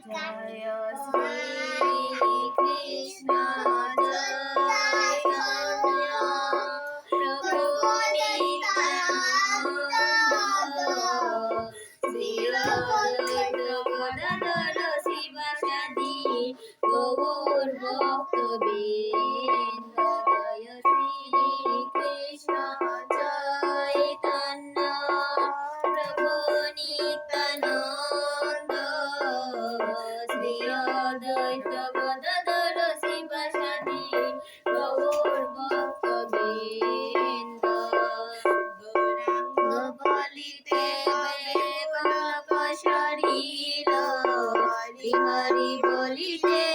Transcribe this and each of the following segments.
জয় শ্রী কৃষ্ণ গৌর ভক্তবৃন্দ জয় শ্রী কৃষ্ণ চৈতন্য প্রভু হরি হরি বলিতে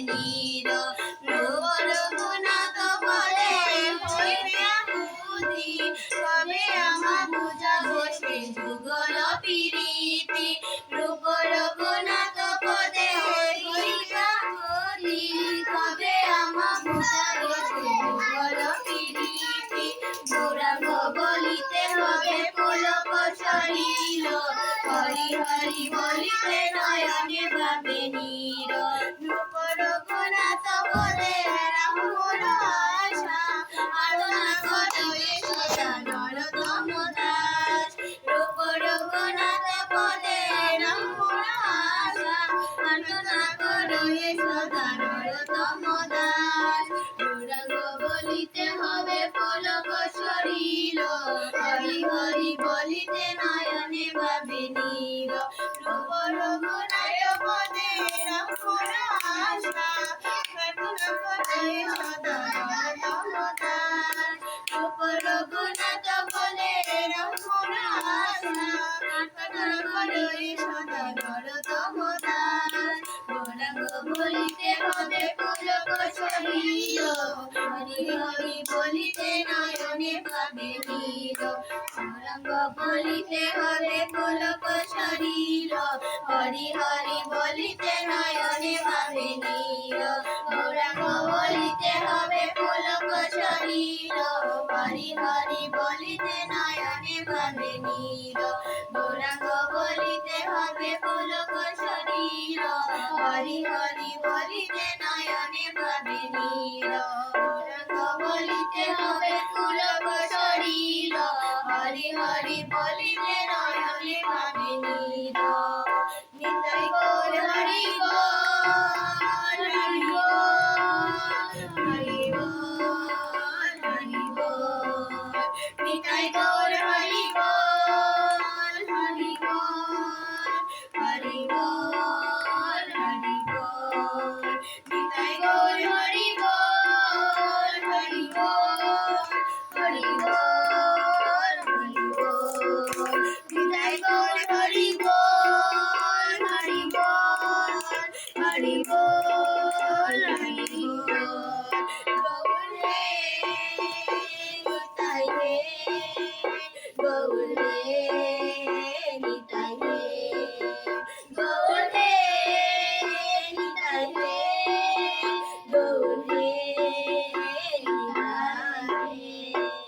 ভাবে নীর রূপ রঘুনাথ বলে হইবে বুদ্ধি কবে আমা বুঝা বসে যুগল পিরিতি নরতম দাস গৌরাঙ্গ বলিতে হবে পুলক শরীর। হরি হরি বলিতে নয়নে ভাবে নীর। রূপ রঘুনাথ পদে রামর আশা রঘুনাথ বলে রামর আশা হরি বলিতে নয়নে ভাবে নীর গৌরাঙ্গ বলিতে হবে পুলক শরীর। হরি হরি বলিতে নয়নে ভাবে নীর গৌরাঙ্গ বলিতে হবে পুলক শরীর। হরি হরি বলিতে নয়নে ভাবে নীর গৌরাঙ্গ বলিতে হবে পুলক শরীর। হরি হরি হবে পুলক শরীর। হরি হরি বলিতে নয়নে ভাবে নীর নিতাই গৌর হরি বল হরি বল হরি বল হরি বল। নিতাই গৌর